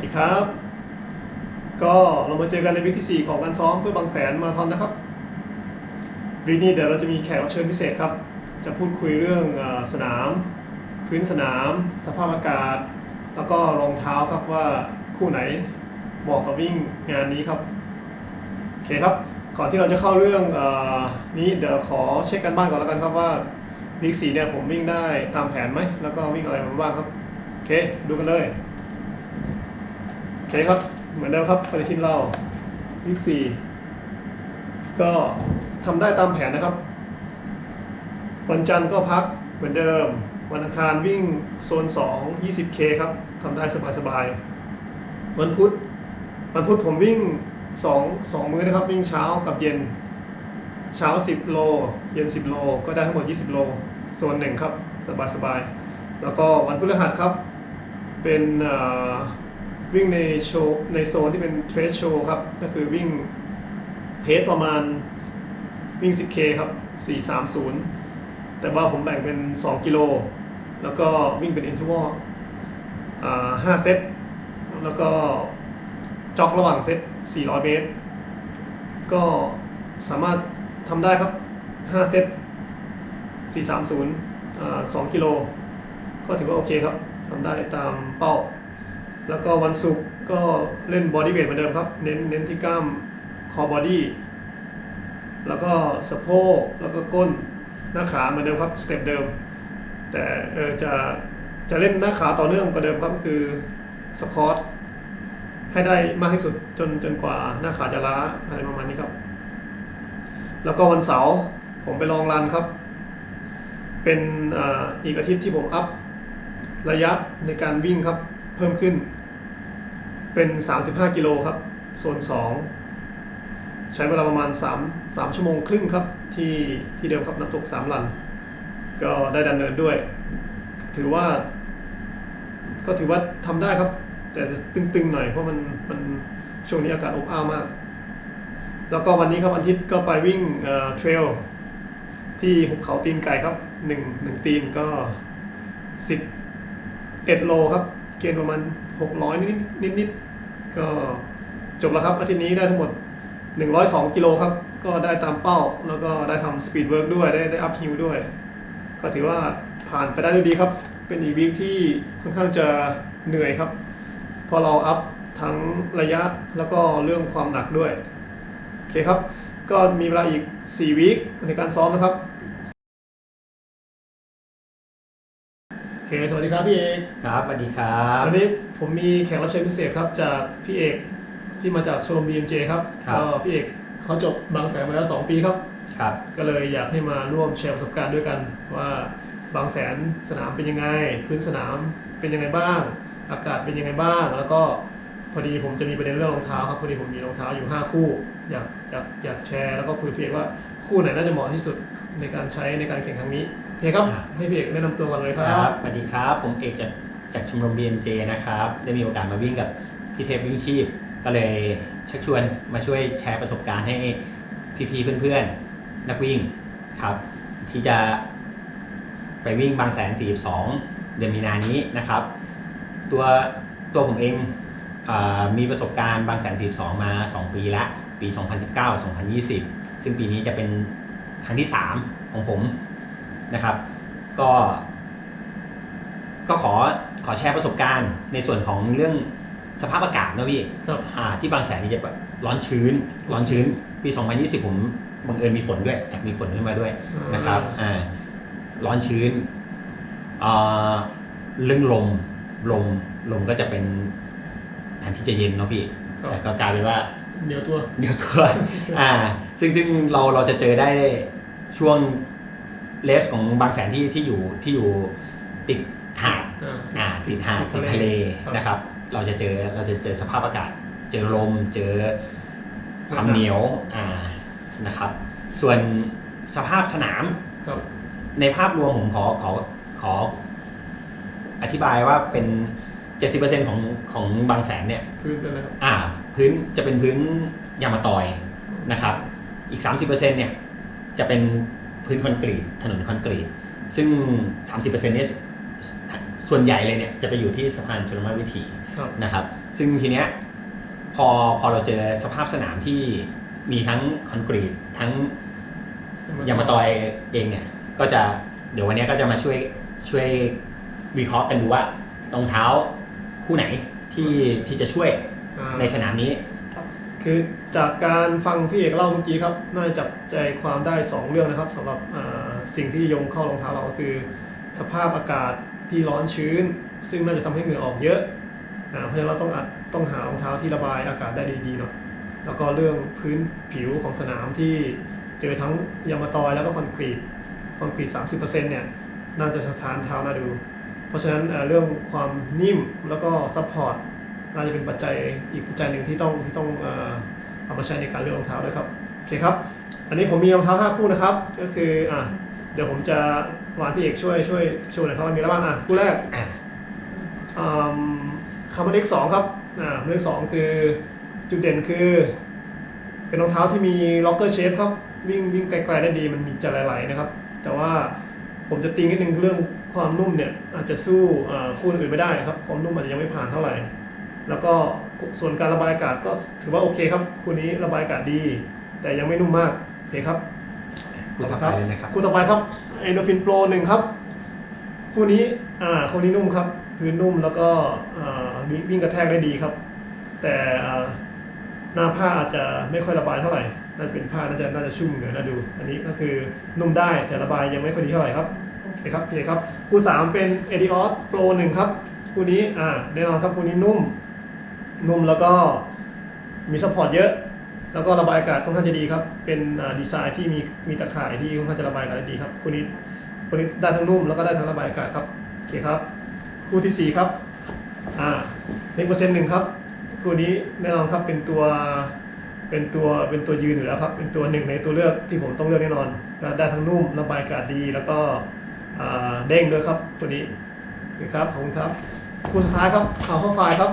วัสดีครับ ก็เรามาเจอกันในวิกที่ 4 ของการซ้อมเพื่อบางแสนมาราธอนนะครับวีคนี้เดี๋ยวเราจะมีแขกรับเชิญพิเศษครับ จะพูดคุยเรื่องสนาม พื้นสนาม สภาพอากาศ แล้วก็รองเท้าครับว่าคู่ไหนเหมาะกับวิ่งงานนี้ครับโอเคครับก่อนที่เราจะเข้าเรื่องอนี้เดี๋ยวขอเช็คกันบ้านก่อนแล้วกันครับว่าวีคสี่เนี่ยผมวิ่งได้ตามแผนไหมแล้วก็วิ่งอะไรมาบ้างครับโอเค ดูกันเลย เคครับ เหมือนเดิมครับปฏิทินเราวีคสี่ก็ทำได้ตามแผนนะครับ วันจันทร์ก็พักเหมือนเดิม วันอังคารวิ่งโซน 2 20K ครับทำได้สบายๆ วันพุธ วันพุธผมวิ่ง 2 2 มื้อนะครับ วิ่งเช้ากับเย็น เช้า 10 โล เย็น 10 โล ก็ได้ทั้งหมด 20 โล โซนหนึ่งครับ สบายๆ แล้วก็วันพฤหัสครับ เป็นอ่อ วิ่งในโชว์ในโซนที่เป็นเทรดโชว์ครับ ก็คือวิ่งเพจประมาณวิ่ง 10K ครับ 430 แต่ว่าผมแบ่งเป็น 2 กิโล แล้วก็วิ่งเป็นอินท r ว a อ่า5เซต แล้วก็จ็อกระหว่างเซต 400 เมตร ก็สามารถทำได้ครับ 5 เซต 430 2 กิโล ก็ถือว่าโอเคครับทำได้ตามเป้า แล้วก็วันศุกร์ก็เล่นบอดี้เวทเหมือนเดิมครับ เน้นเน้นที่กล้ามคอบอดี้แล้วก็สะโพกแล้วก็ก้นหน้าขาเหมือนเดิมครับสเต็ปเดิม แต่เออจะจะเล่นหน้าขาต่อเนื่องกว่าเดิมครับก็คือสควอตให้ได้มากที่สุดจนจนกว่าหน้าขาจะล้าอะไรประมาณนี้ครับ แล้วก็วันเสาร์ผมไปลองรันครับ เป็นออีกอาทิตย์ที่ผมอัพระยะในการวิ่งครับเพิ่มขึ้น เป็น 35 กิโลครับโซน2 ใช้เวลาประมาณ 3 3 ชั่วโมงครึ่งครับ ที่ที่เดิมครับน้ำตก3ลัน ก็ได้ดันเนินด้วย ถือว่า ก็ถือว่าทำได้ครับ แต่ตึงๆหน่อยเพราะมันมันช่วงนี้อากาศอบอ้าวมาก แล้วก็วันนี้ครับวันอาทิตย์ก็ไปวิ่งเอ่อเทรลที่หุบเขาตีนไก่ครับหนึ่งหนึ่งตีนก็สิบเอ็ดโลครับ เกณฑ์ประมาณหกร้อยนิดนิดนิดๆก็จบแล้วครับอาทิตย์นี้ได้ทั้งหมดหนึ่งร้อยสองกิโลครับ ก็ได้ตามเป้า แล้วก็ได้ทำสปีดเวิร์กด้วย ได้ได้อัพฮิลด้วย ก็ถือว่าผ่านไปได้ด้วยดีครับ เป็นอีกวีคที่ค่อนข้างจะเหนื่อยครับ พอเราอัพทั้งระยะแล้วก็เรื่องความหนักด้วย โอเคครับ ก็มีเวลาอีก 4 วีคในการซ้อมนะครับ เค สวัสดีครับพี่เอกครับสวัสดีครับวันนี้ผมมีแขกรับเชิญพิเศษครับจากพี่เอกที่มาจากชมรม BMJ ครับครับ ก็พี่เอกเขาจบบางแสนมาแล้ว 2 ปีครับ ครับ ก็เลยอยากให้มาร่วมแชร์ประสบการณ์ด้วยกัน ว่าบางแสนสนามเป็นยังไง พื้นสนามเป็นยังไงบ้าง อากาศเป็นยังไงบ้าง แล้วก็พอดีผมจะมีประเด็นเรื่องรองเท้าครับพอดีผมมีรองเท้าอยู่ 5 คู่ อยากอยากอยากแชร์แล้วก็คุยกับพี่เอกว่าคู่ไหนน่าจะเหมาะที่สุดในการใช้ในการแข่งครั้งนี้โอ เคครับครับให้พี่เอกแนะนำตัวกันเลยคครัรับบสวัสดีครับ ผมเอกจากจากชมรม BMJ นะครับ ได้มีโอกาสมาวิ่งกับพี่เทพวิ่งชีพ ก็เลยชักชวนมาช่วยแชร์ประสบการณ์ให้พี่ๆเพื่อนๆ นักวิ่งครับ ที่จะไปวิ่งบางแสน 42 เดือนมีนานี้นะครับ ตัวตัวผมเองอมีประสบการณ์บางแสน 42 มา 2 ปีละปี 2019 2020 ซึ่งปีนี้จะเป็นครั้งที่ 3 ของผม นะครับ ก็ ก็ขอขอแชร์ประสบการณ์ในส่วนของเรื่องสภาพอากาศนะพี่ครับอ่าที่บางแสนนี่จะแบบร้อนชื้น ร้อนชื้น ปี 2020 ผมบังเอิญมีฝนด้วยแอบมีฝนขึ้นมาด้วยนะครับอ่าร้อนชื้นอ่าเรื่องลม ลม ลมก็จะเป็นแทนที่จะเย็นเนาะพี่ครับแต่ก็กลายเป็นว่าเดี๋ยวตัว เดี๋ยวตัว อ่า ซึ่งซึ่งเราเราจะเจอได้ช่วง เลสของบางแสนที่ที่อยู่ที่อยู่ติดหาดอ่าอ่าติดหาดติติดดทะทะเลเลครับนะครับ เราจะเจอเราจะเจอสภาพอากาศ เจอลมเจอความหนักเหนียวอ่านะครับ ส่วนสภาพสนามครับในภาพรวมผมขอขอขอ อธิบายว่าเป็น70%ของของบางแสนเนี่ยพื้นเป็นอะไรครับอ่า พื้นจะเป็นพื้นยางมะตอยนะครับ อีก30%เนี่ยจะเป็น พื้นคอนกรีตถนนคอนกรีต ซึ่ง 30%เนี่ยส่วนใหญ่เลยเนี่ยจะไปอยู่ที่สะพานชลมวิถีคครับนะครับ ซึ่งทีเนี้ยพอพอเราเจอสภาพสนามที่มีทั้งคอนกรีตทั้งยางมาตอยเองเนี่ยก็จะเดี๋ยววันเนี้ยก็จะมาช่วยช่วยวิเคราะห์กันดูว่ารองเท้าคู่ไหนที่ที่จะช่วยอ่าในสนามนี้ คือจากการฟังพี่เอกเล่าเมื่อกี้ครับ น่าจะจับใจความได้ 2 เรื่องนะครับสำหรับสิ่งที่ยงเข้ารองเท้าเราคือ สภาพอากาศที่ร้อนชื้น ซึ่งน่าจะทำให้เหงื่อออกเยอะเพราะฉะนั้นเราต้องอัดต้องหารองเท้าที่ระบายอากาศได้ดีๆหน่อยแล้วก็เรื่องพื้นผิวของสนามที่เจอทั้งยางมะตอยแล้วก็คอนกรีตคอนกรีต 30%เนี่ยน่าจะสถานเท้าน่าดู เพราะฉะนั้นเรื่องความนิ่มแล้วก็ซัพพอร์ต น่าจะเป็นปัจจัยอีกปัจจัยหนึ่งที่ต้องที่ต้องเอ่อเอามาใช้ในการเลือกรองเท้าด้วยครับโอเคครับ อันนี้ผมมีรองเท้า5คู่นะครับ ก็คืออะเดี๋ยวผมจะวานพี่เอกช่วยช่วยโชว์หน่อยครับว่ามีอะไรบ้างอะคู่แรกอะคาร์บอนเอ็กสองครับอ่าเลขสองคือจุดเด่นคือ เป็นรองเท้าที่มีล็อกเกอร์เชฟครับวิ่งวิ่งไกลๆได้ดีมันมีจะไหลๆนะครับ แต่ว่าผมจะติงนิดนึงเรื่องความนุ่มเนี่ยอาจจะสู้อ่าคู่อื่นไม่ได้ครับความนุ่มอาจจะยังไม่ผ่านเท่าไหร่ แล้วก็ส่วนการระบายอากาศก็ถือว่าโอเคครับคู่นี้ระบายอากาศดี แต่ยังไม่นุ่มมากโอเคครับคู่ต่อไปเลยนะครับคู่ต่อไปครับเอโนฟินโปรหนึ่งครับคู่นี้อ่าคู่นี้นุ่มครับพื้นนุ่มแล้วก็อ่าวิ่งวิ่งกระแทกได้ดีครับ แต่อ่าหน้าผ้าอาจจะไม่ค่อยระบายเท่าไหร่น่าจะเป็นผ้าน่าจะน่าจะชุ่มเหนือน่าดู อันนี้ก็คือนุ่มได้แต่ระบายยังไม่ค่อยดีเท่าไหร่ครับโอเคครับโอเคครับคู่สามเป็น e d i o s Pro 1 ครับคู่นี้อ่าแน่นอนครับคู่นี้นุ่ม นุ่มแล้วก็มีซัพพอร์ตเยอะ แล้วก็ระบายอากาศค่อนข้างจะดีครับ เป็นดีไซน์ที่มีมีตะข่ายที่ค่อนข้างจะระบายอากาศได้ดีครับคู่นี้คู่นี้ได้ทั้งนุ่มแล้วก็ได้ทั้งระบายอากาศครับโอเคครับ คู่ที่สี่ครับอ่าเล็กเปอร์เซ็นต์หนึ่งครับคู่นี้แน่นอนครับเป็นตัวเป็นตัวเป็นตัวยืนอยู่แล้วครับเป็นตัวหนึ่งในตัวเลือกที่ผมต้องเลือกแน่นอน ได้ทั้งนุ่มระบายอากาศดี แล้วก็เด้งด้วยครับตัวนี้โอเคครับขอบคุณครับคู่สุดท้ายครับเอาเข้าไฟครับ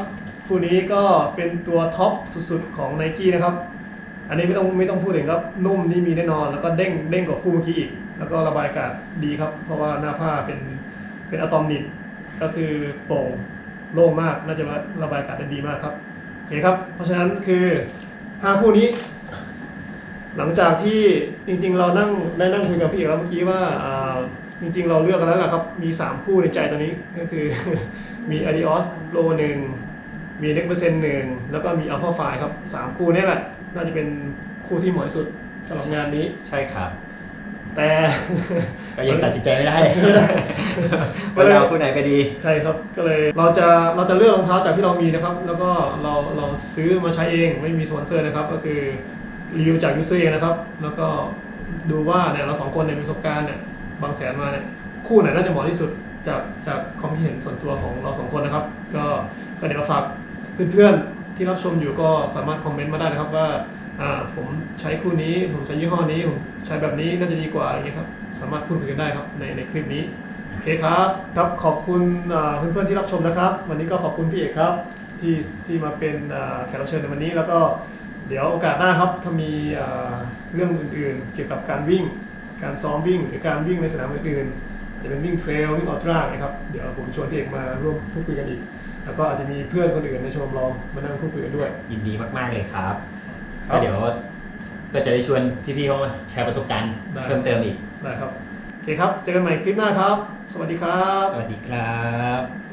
คู่นี้ก็เป็นตัวท็อปสุดๆของไนกี้นะครับ อันนี้ไม่ต้องไม่ต้องพูดถึงครับ นุ่มนี่มีแน่นอน แล้วก็เด้งเด้งกว่าคู่เมื่อกี้อีก แล้วก็ระบายอากาศดีครับ เพราะว่าหน้าผ้าเป็นเป็นอะตอมนิตก็คือโปร่งโล่งมาก น่าจะระบายอากาศได้ดีมากครับโอเคครับ เพราะฉะนั้นคือห้าคู่นี้ หลังจากที่จริงๆ เรานั่งได้นั่งคุยกับพี่เอกแล้วเมื่อกี้ว่าอ่าจริงๆ เราเลือกกันแล้วล่ะครับ มี 3 คู่ในใจตอนนี้ก็คือมี Adios Pro 1 มี Next Percent 1แล้วก็มี Alpha f i ครับ3คู่นี่แหละ น่าจะเป็นคู่ที่เหมาะที่สุดสำหรับงานนี้ ใช่ครับ แต่ก็ยังตัดสินใจไม่ได้ไม่ได้ว่าจะเอาคู่ไหนไปดี ใช่ครับก็เลยเราจะเราจะเลือกรองเท้าจากที่เรามีนะครับ แล้วก็เราเราซื้อมาใช้เองไม่มีสปอนเซอร์นะครับ ก็คือรีวิวจากยูเซอร์เองนะครับ แล้วก็ดูว่าเนี่ยเราสองคนเนี่ยมีประสบการณ์เนี่ยบางแสนมาเนี่ยคู่ไหนน่าจะเหมาะที่สุดจากจากความคิดเห็นส่วนตัวของเราสองคนนะครับ ก็ก็เดี๋ยวฝาก เพื่อนๆที่รับชมอยู่ก็สามารถคอมเมนต์มาได้นะครับว่าผมใช้คู่นี้ ผมใช้ยี่ห้อนี้ ผมใช้แบบนี้น่าจะดีกว่าอะไรอย่างเงี้ยครับ สามารถพูดคุยกันได้ครับในในคลิปนี้ โอเคครับ ครับขอบคุณเพื่อนๆที่รับชมนะครับ วันนี้ก็ขอบคุณพี่เอกครับที่ที่มาเป็นแขกรับเชิญในวันนี้ แล้วก็เดี๋ยวโอกาสหน้าครับถ้ามีเรื่องอื่นๆ เกี่ยวกับการวิ่ง การซ้อมวิ่ง หรือการวิ่งในสนามอื่นๆจะเป็นวิ่งเทรลวิ่งออลตร้านะครับ เดี๋ยวผมชวนพี่เอกมาร่วมพูดคุยกันอีก แล้วก็อาจจะมีเพื่อนคนอื่นในชมรมมานั่งพูดคุยกันด้วย ยินดีมากๆเลยครับครับ ก็เดี๋ยวก็จะได้ชวนพี่ๆเขามาแชร์ประสบการณ์ได้เพิ่มเติมอีกได้ครับโอเคครับ เจอกันใหม่คลิปหน้าครับ สวัสดีครับ สวัสดีครับ